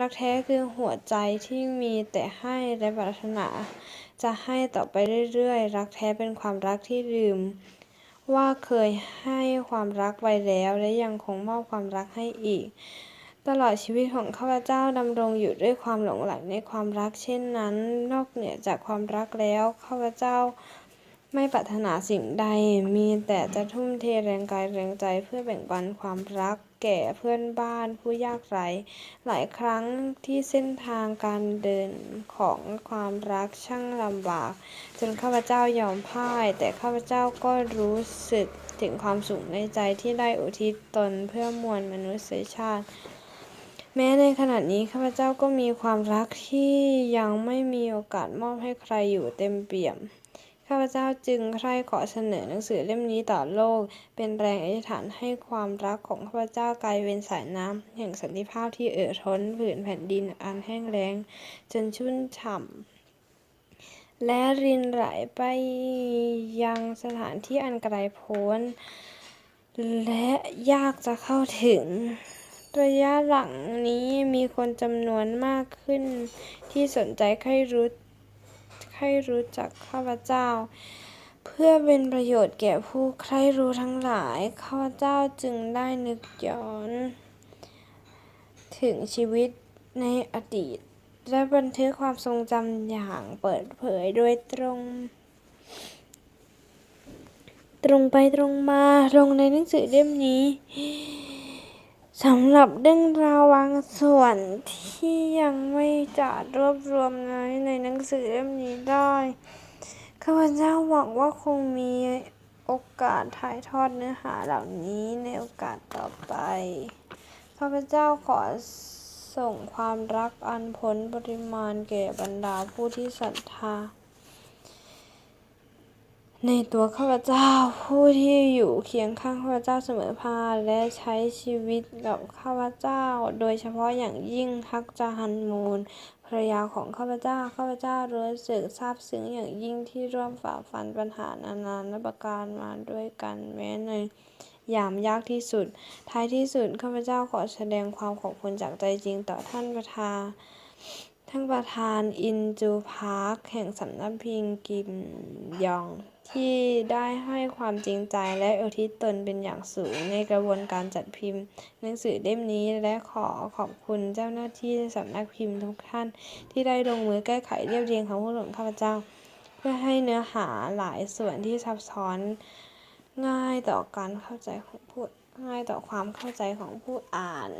รักแท้คือหัวใจที่มีแต่ให้และปรารถนา จะให้ต่อไปเรื่อยๆ รักแท้เป็นความรักที่ลืม ว่าเคยให้ความรักไปแล้ว และยังคงมอบความรักให้อีก ตลอดชีวิตของข้าพเจ้าดำรงอยู่ด้วยความหลงใหลในความรักเช่นนั้น นอกเหนือจากความรักแล้วข้าพเจ้า ไม่ปรารถนาสิ่งใด มีแต่จะทุ่มเทแรงกายแรงใจเพื่อแบ่งปันความรักแก่เพื่อนบ้านผู้ยากไร้ หลายครั้งที่เส้นทางการเดินของความรักช่างลำบาก จนข้าพเจ้ายอมพ่าย แต่ข้าพเจ้าก็รู้สึกถึงความสุขในใจที่ได้อุทิศตนเพื่อมวลมนุษยชาติ แม้ในขณะนี้ข้าพเจ้าก็มีความรักที่ยังไม่มีโอกาสมอบให้ใครอยู่เต็มเปี่ยม ข้าพเจ้าจึงใคร่ขอเสนอหนังสือเล่มนี้ต่อโลก เป็นแรงอธิษฐานให้ความรักของข้าพเจ้ากลายเป็นสายน้ำแห่งสันติภาพที่เอ่อท้นผืนแผ่นดินอันแห้งแล้ง จนชุ่มฉ่ำและรินไหลไปยังสถานที่อันไกลโพ้น และยากจะเข้าถึง ระยะหลังนี้มีคนจำนวนมากขึ้น ที่สนใจใคร่รู้ ใคร่รู้จักข้าพเจ้า เพื่อเป็นประโยชน์แก่ผู้ใคร่รู้ทั้งหลาย ข้าพเจ้าจึงได้นึกย้อน ถึงชีวิตในอดีต และบันทึกความทรงจำอย่างเปิดเผยโดยตรง ตรงไปตรงมาลงในหนังสือเล่มนี้ สำหรับเรื่องราวบางส่วนที่ยังไม่จัดรวบรวมไว้ในหนังสือเล่มนี้ได้ข้าพเจ้าหวังว่าคงมีโอกาสถ่ายทอดเนื้อหาเหล่านี้ในโอกาสต่อไปข้าพเจ้าขอส่งความรักอันพ้นปริมาณแก่บรรดาผู้ที่ศรัทธา ในตัวข้าพเจ้าผู้ที่อยู่เคียงข้างข้าพเจ้าเสมอภาและใช้ชีวิตกับข้าพเจ้า โดยเฉพาะอย่างยิ่งฮักจาฮันมูนภรรยาของข้าพเจ้าข้าพเจ้ารู้สึกซาบซึ้งอย่างยิ่งที่ร่วมฝ่าฟันปัญหานานานับประการมาด้วยกันแม้ในยามยากที่สุด ท้ายที่สุดข้าพเจ้าขอแสดงความขอบคุณจากใจจริงต่อท่านประธานท่านประธานอินจูพาร์คแห่งสำนักพิมพ์กิมยอง ที่ได้ให้ความจริงใจและอุทิศตนเป็นอย่างสูงในกระบวนการจัดพิมพ์ หนังสือเล่มนี้และขอขอบคุณเจ้าหน้าที่สำนักพิมพ์ทุกท่าน ที่ได้ลงมือแก้ไขเรียบเรียงคำพูดของข้าพเจ้า เพื่อให้เนื้อหาหลายส่วนที่ซับซ้อนง่ายต่อการเข้าใจของผู้ง่ายต่อความเข้าใจของผู้อ่าน